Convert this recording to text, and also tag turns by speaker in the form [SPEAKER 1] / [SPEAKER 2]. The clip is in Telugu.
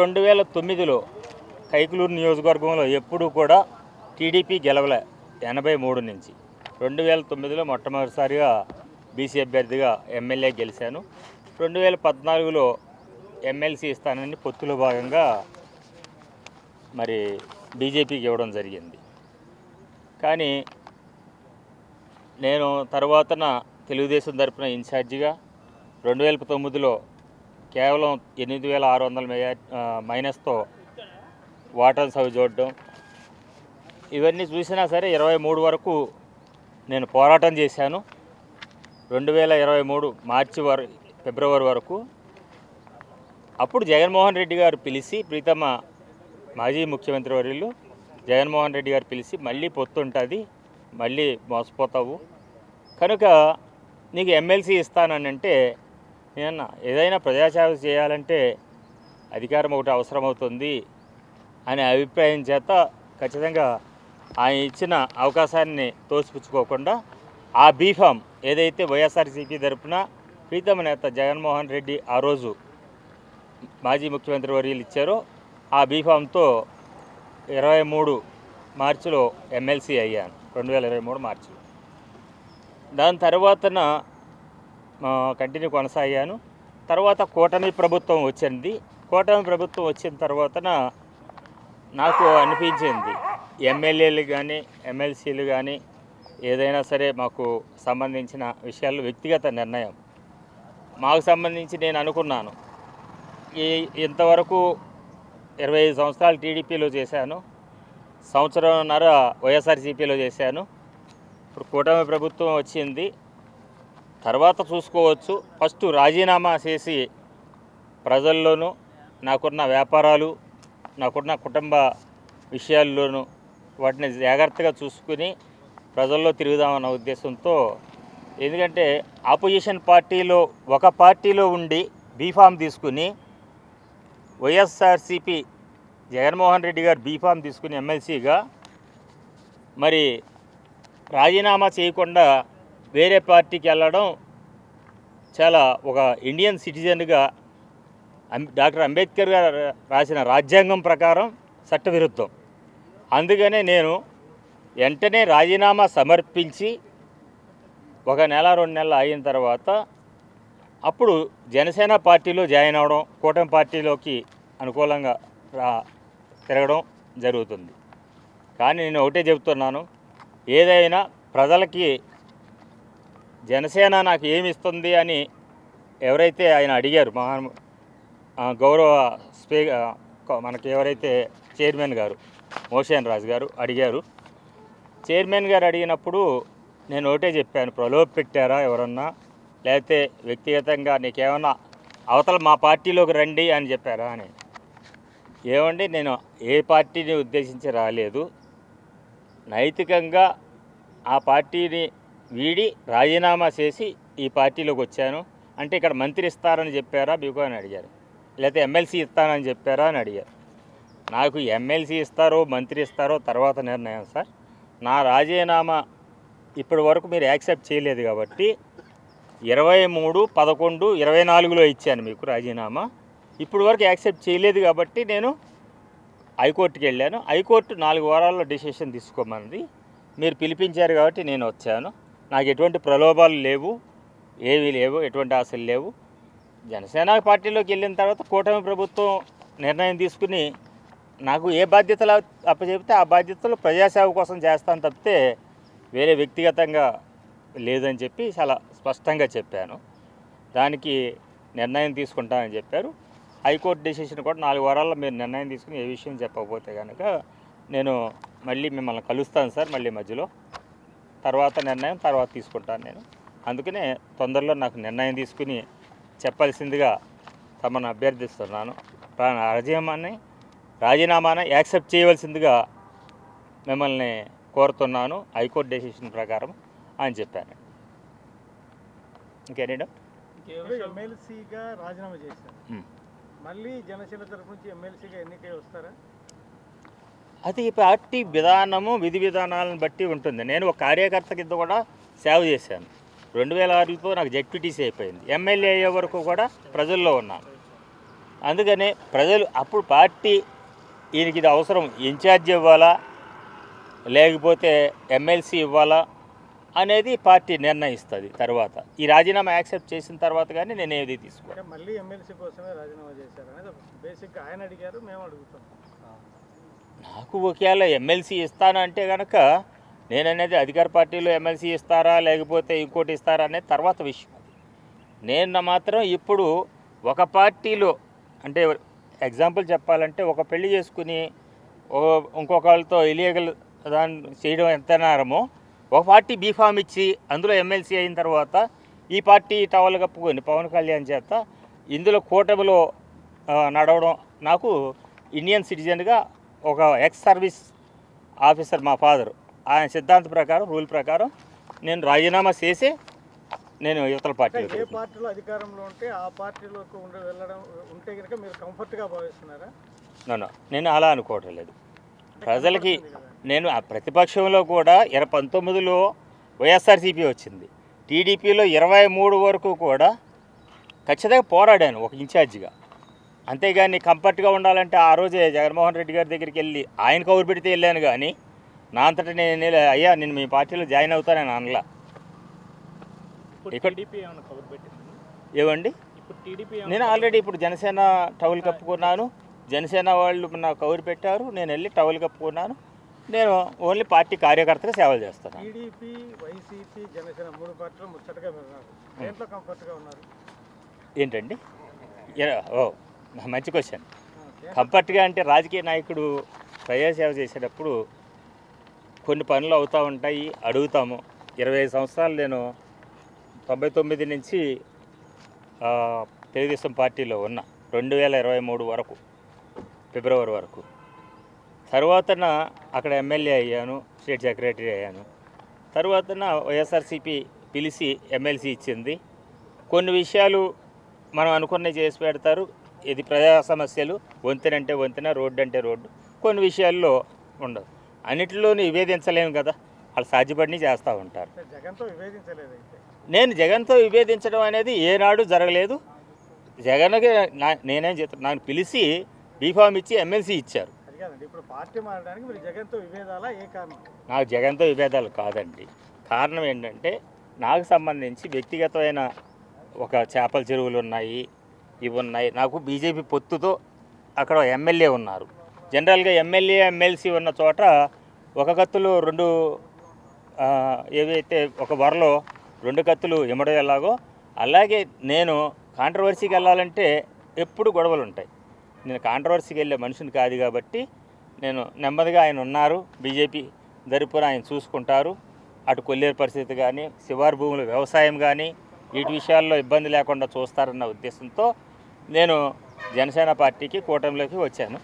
[SPEAKER 1] రెండు వేల తొమ్మిదిలో కైకులూరు నియోజకవర్గంలో ఎప్పుడూ కూడా టీడీపీ గెలవలే ఎనభై మూడు నుంచి. రెండు వేల తొమ్మిదిలో మొట్టమొదటిసారిగా బీసీ అభ్యర్థిగా ఎమ్మెల్యే గెలిచాను. రెండు వేల పద్నాలుగులో ఎమ్మెల్సీ స్థానాన్ని పొత్తులో భాగంగా మరి బీజేపీకి ఇవ్వడం జరిగింది. కానీ నేను తర్వాతన తెలుగుదేశం తరపున ఇన్ఛార్జిగా రెండు వేల తొమ్మిదిలో కేవలం ఎనిమిది వేల ఆరు వందల మెజా మైనస్తో వాటర్ సవి చూడడం. ఇవన్నీ చూసినా సరే ఇరవై మూడు వరకు నేను పోరాటం చేశాను. రెండు వేల ఇరవై మూడు మార్చి వర ఫిబ్రవరి వరకు. అప్పుడు జగన్మోహన్ రెడ్డి గారు పిలిచి ప్రీతమ్మ మాజీ ముఖ్యమంత్రి వర్యులు జగన్మోహన్ రెడ్డి గారు పిలిచి మళ్ళీ పొత్తుంటుంది మళ్ళీ మోసపోతావు. కనుక నీకు ఎమ్మెల్సీ ఇస్తానని అంటే ఏదైనా ప్రజాసేవ చేయాలంటే అధికారం ఒకటి అవసరమవుతుంది అనే అభిప్రాయం చేత ఖచ్చితంగా ఆయన ఇచ్చిన అవకాశాన్ని తోసిపుచ్చుకోకుండా ఆ బీఫామ్ ఏదైతే వైఎస్ఆర్సీపీ తరపున ప్రీతమ నేత జగన్మోహన్ రెడ్డి ఆ రోజు మాజీ ముఖ్యమంత్రి వర్యులు ఇచ్చారో ఆ బీఫామ్తో ఇరవై మూడు మార్చిలో ఎమ్మెల్సీ అయ్యాను రెండు వేల ఇరవై మూడు మార్చిలో. దాని తర్వాతన కంటిన్యూ కొనసాగాను. తర్వాత కూటమి ప్రభుత్వం వచ్చింది. కూటమి ప్రభుత్వం వచ్చిన తర్వాత నాకు అనిపించింది. ఎమ్మెల్యేలు కానీ ఎమ్మెల్సీలు కానీ ఏదైనా సరే మాకు సంబంధించిన విషయాలు వ్యక్తిగత నిర్ణయం. మాకు సంబంధించి నేను అనుకున్నాను. ఈ ఇంతవరకు ఇరవై ఐదు సంవత్సరాలు టీడీపీలో చేశాను. సంవత్సరంన్నర వైఎస్ఆర్సీపీలో చేశాను. ఇప్పుడు కూటమి ప్రభుత్వం వచ్చింది. తర్వాత చూసుకోవచ్చు. ఫస్ట్ రాజీనామా చేసి ప్రజల్లోనూ నాకున్న వ్యాపారాలు నాకున్న కుటుంబ విషయాల్లోనూ వాటిని జాగ్రత్తగా చూసుకుని ప్రజల్లో తిరుగుదామన్న ఉద్దేశంతో ఎందుకంటే ఆపోజిషన్ పార్టీలో ఒక పార్టీలో ఉండి బీఫామ్ తీసుకుని వైఎస్ఆర్సిపి జగన్మోహన్ రెడ్డి గారు బీఫామ్ తీసుకుని ఎమ్మెల్సీగా మరి రాజీనామా చేయకుండా వేరే పార్టీకి వెళ్ళడం చాలా ఒక ఇండియన్ సిటిజన్గా డాక్టర్ అంబేద్కర్ గారు రాసిన రాజ్యాంగం ప్రకారం చట్టవిరుద్ధం. అందుకనే నేను వెంటనే రాజీనామా సమర్పించి ఒక నెల రెండు నెలలు అయిన తర్వాత అప్పుడు జనసేన పార్టీలో జాయిన్ అవడం కూటమి పార్టీలోకి అనుకూలంగా రా తిరగడం జరుగుతుంది. కానీ నేను ఒకటే చెబుతున్నాను ఏదైనా ప్రజలకి జనసేన నాకు ఏమి ఇస్తుంది అని ఎవరైతే ఆయన అడిగారు మహా గౌరవ స్పీ మనకి ఎవరైతే చైర్మన్ గారు మోషన్ రాజు గారు అడిగారు. చైర్మన్ గారు అడిగినప్పుడు నేను ఒకటే చెప్పాను ప్రలోభ పెట్టారా ఎవరన్నా? లేకపోతే వ్యక్తిగతంగా నీకేమన్నా అవతల మా పార్టీలోకి రండి అని చెప్పారా? అని. ఏమండి నేను ఏ పార్టీని ఉద్దేశించి రాలేదు. నైతికంగా ఆ పార్టీని వీడి రాజీనామా చేసి ఈ పార్టీలోకి వచ్చాను. అంటే ఇక్కడ మంత్రి ఇస్తారని చెప్పారా మీకు అని అడిగారు. లేకపోతే ఎమ్మెల్సీ ఇస్తానని చెప్పారా అని అడిగారు. నాకు ఎమ్మెల్సీ ఇస్తారో మంత్రి ఇస్తారో తర్వాత నిర్ణయం సార్. నా రాజీనామా ఇప్పటి వరకు మీరు యాక్సెప్ట్ చేయలేదు కాబట్టి ఇరవై మూడు పదకొండు ఇరవై నాలుగులో ఇచ్చాను మీకు రాజీనామా. ఇప్పుడు వరకు యాక్సెప్ట్ చేయలేదు కాబట్టి నేను హైకోర్టుకి వెళ్ళాను. హైకోర్టు నాలుగు వారాల్లో డిసిషన్ తీసుకోమన్నది. మీరు పిలిపించారు కాబట్టి నేను వచ్చాను. నాకు ఎటువంటి ప్రలోభాలు లేవు ఏమీ లేవు ఎటువంటి ఆశలు లేవు. జనసేన పార్టీలోకి వెళ్ళిన తర్వాత కూటమి ప్రభుత్వం నిర్ణయం తీసుకుని నాకు ఏ బాధ్యతలు అప్పచెబితే ఆ బాధ్యతలు ప్రజాసేవ కోసం చేస్తాను తప్పితే వేరే వ్యక్తిగతంగా లేదని చెప్పి చాలా స్పష్టంగా చెప్పాను. దానికి నిర్ణయం తీసుకుంటానని చెప్పారు. హైకోర్టు డెసిషన్ కూడా నాలుగు వారాల్లో మీరు నిర్ణయం తీసుకుని ఏ విషయం చెప్పకపోతే కనుక నేను మళ్ళీ మిమ్మల్ని కలుస్తాను సార్ మళ్ళీ మధ్యలో. తర్వాత నిర్ణయం తర్వాత తీసుకుంటాను నేను. అందుకనే తొందరలో నాకు నిర్ణయం తీసుకుని చెప్పాల్సిందిగా తమను అభ్యర్థిస్తున్నాను. రాజీనామాని రాజీనామాని యాక్సెప్ట్ చేయవలసిందిగా మిమ్మల్ని కోరుతున్నాను. హైకోర్టు డెసిషన్ ప్రకారం అని చెప్పాను. ఇంకేనా
[SPEAKER 2] ఎమ్మెల్సీగా రాజీనామా చేశారు. మళ్ళీ జనసేన తరఫు నుంచి ఎమ్మెల్సీగా ఎన్నికై వస్తారా?
[SPEAKER 1] అది ఈ పార్టీ విధానము విధి విధానాలను బట్టి ఉంటుంది. నేను ఒక కార్యకర్త కింద కూడా సేవ చేశాను. రెండు వేల ఆరులతో నాకు జెడ్పీటీసీ అయిపోయింది. ఎమ్మెల్యే అయ్యే వరకు కూడా ప్రజల్లో ఉన్నాను. అందుకనే ప్రజలు అప్పుడు పార్టీ ఈయనకి ఇది అవసరం ఇన్ఛార్జ్ ఇవ్వాలా లేకపోతే ఎమ్మెల్సీ ఇవ్వాలా అనేది పార్టీ నిర్ణయిస్తుంది తర్వాత. ఈ రాజీనామా యాక్సెప్ట్ చేసిన తర్వాత కానీ నేను ఏది తీసుకోను
[SPEAKER 2] మళ్ళీ ఎమ్మెల్సీ కోసమే రాజీనామా చేశారు అనేది బేసిక్గా ఆయన అడిగారు మేము అడుగుతాం.
[SPEAKER 1] నాకు ఒకవేళ ఎమ్మెల్సీ ఇస్తానంటే కనుక నేననేది అధికార పార్టీలో ఎమ్మెల్సీ ఇస్తారా లేకపోతే ఇంకోటి ఇస్తారా అనేది తర్వాత విషయం నేను మాత్రం ఇప్పుడు ఒక పార్టీలో అంటే ఎగ్జాంపుల్ చెప్పాలంటే ఒక పెళ్ళి చేసుకుని ఇంకొక ఇంకొకళ్ళతో ఇలీగల్ దాన్ని చేయడం ఎంత నేరమో ఒక పార్టీ బీఫామ్ ఇచ్చి అందులో ఎమ్మెల్సీ అయిన తర్వాత ఈ పార్టీ టవల్ కప్పుకొని పవన్ కళ్యాణ్ చేత ఇందులో కూటమిలో నడవడం నాకు ఇండియన్ సిటిజన్గా ఒక ఎక్స్ సర్వీస్ ఆఫీసర్ మా ఫాదర్ ఆయన సిద్ధాంత ప్రకారం రూల్ ప్రకారం నేను రాజీనామా చేసి నేను యువతల
[SPEAKER 2] అంటే
[SPEAKER 1] పార్టీలో
[SPEAKER 2] ఏ పార్టీలో అధికారంలో ఉంటే ఆ పార్టీలోకి ఉండి వెళ్ళడం ఉంటే కనుక మీరు కంఫర్ట్గా భావిస్తున్నారా?
[SPEAKER 1] నన్ను నేను అలా అనుకోవటం లేదు. ప్రజలకి. నేను ఆ ప్రతిపక్షంలో కూడా ఇరవై పంతొమ్మిదిలో వైఎస్ఆర్సీపీ వచ్చింది. టీడీపీలో ఇరవై మూడు వరకు కూడా ఖచ్చితంగా పోరాడాను ఒక ఇన్ఛార్జిగా. అంతేగాని కంఫర్ట్గా ఉండాలంటే ఆ రోజే జగన్మోహన్ రెడ్డి గారి దగ్గరికి వెళ్ళి ఆయన కౌరు పెడితే వెళ్ళాను కానీ నా అంతటా నేను అయ్యా నేను మీ పార్టీలో జాయిన్ అవుతానని అనలా. ఇక్కడ- ఏవండి?
[SPEAKER 2] టీడీపీ
[SPEAKER 1] నేను ఆల్రెడీ ఇప్పుడు జనసేన టవల్ కప్పుకున్నాను. జనసేన వాళ్ళు నాకు కౌరు పెట్టారు. నేను వెళ్ళి టవల్ కప్పుకున్నాను. నేను ఓన్లీ పార్టీ కార్యకర్తగా సేవలు చేస్తాను.
[SPEAKER 2] టీడీపీ వైసీపీ జనసేన మూడు పార్టీలు ముచ్చటగా ఉన్నారు దేంట్లో కంఫర్ట్గా ఉన్నారు?
[SPEAKER 1] ఏంటండి? ఓ. మంచి క్వశ్చన్. కంఫర్ట్గా అంటే రాజకీయ నాయకుడు ప్రజాసేవ చేసేటప్పుడు కొన్ని పనులు అవుతూ ఉంటాయి అడుగుతాము. ఇరవై ఐదు సంవత్సరాలు నేను తొంభై తొమ్మిది నుంచి తెలుగుదేశం పార్టీలో ఉన్నా. రెండు వేల ఇరవై మూడు వరకు ఫిబ్రవరి వరకు. తర్వాతన అక్కడ ఎమ్మెల్యే అయ్యాను స్టేట్ సెక్రటరీ అయ్యాను. తర్వాతన వైఎస్ఆర్సీపీ పిలిచి ఎమ్మెల్సీ ఇచ్చింది. కొన్ని విషయాలు మనం అనుకున్నవి చేసి పెడతారు. ఇది ప్రజా సమస్యలు వంతెన అంటే వంతెన రోడ్డు అంటే రోడ్డు. కొన్ని విషయాల్లో ఉండదు. అన్నిటిలో నివేదించలేము కదా. వాళ్ళు సాధ్యపడిని చేస్తూ ఉంటారు. నేను జగన్తో విభేదించడం అనేది ఏనాడు జరగలేదు. జగన్కి నా నేనేం చెప్తాను నాకు పిలిచి బీఫామ్ ఇచ్చి ఎమ్మెల్సీ ఇచ్చారు.
[SPEAKER 2] అది కాదండి ఇప్పుడు పార్టీ మారడానికి మీరు జగన్తో విభేదాలా? ఏ కారణం?
[SPEAKER 1] నాకు జగన్తో విభేదాలు కాదండి. కారణం ఏంటంటే నాకు సంబంధించి వ్యక్తిగతమైన ఒక చేపల చెరువులు ఉన్నాయి. ఇవి ఉన్నాయి నాకు బీజేపీ పొత్తుతో అక్కడ ఎమ్మెల్యే ఉన్నారు. జనరల్గా ఎమ్మెల్యే ఎమ్మెల్సీ ఉన్న చోట ఒక కత్తులు రెండు ఏదైతే ఏవైతే ఒక వరలో రెండు కత్తులు ఇమ్మడం ఎలాగో అలాగే నేను కాంట్రవర్సీకి వెళ్ళాలంటే ఎప్పుడు గొడవలు ఉంటాయి. నేను కాంట్రవర్సీకి వెళ్ళే మనిషిని కాదు కాబట్టి నేను నెమ్మదిగా ఆయన ఉన్నారు. బీజేపీ దరిపున ఆయన చూసుకుంటారు. అటు కొల్లేరు పరిస్థితి కానీ శివారు భూముల వ్యవసాయం కానీ వీటి విషయాల్లో ఇబ్బంది లేకుండా చూస్తారన్న ఉద్దేశంతో నేను జనసేన పార్టీకి కూటమిలోకి వచ్చాను.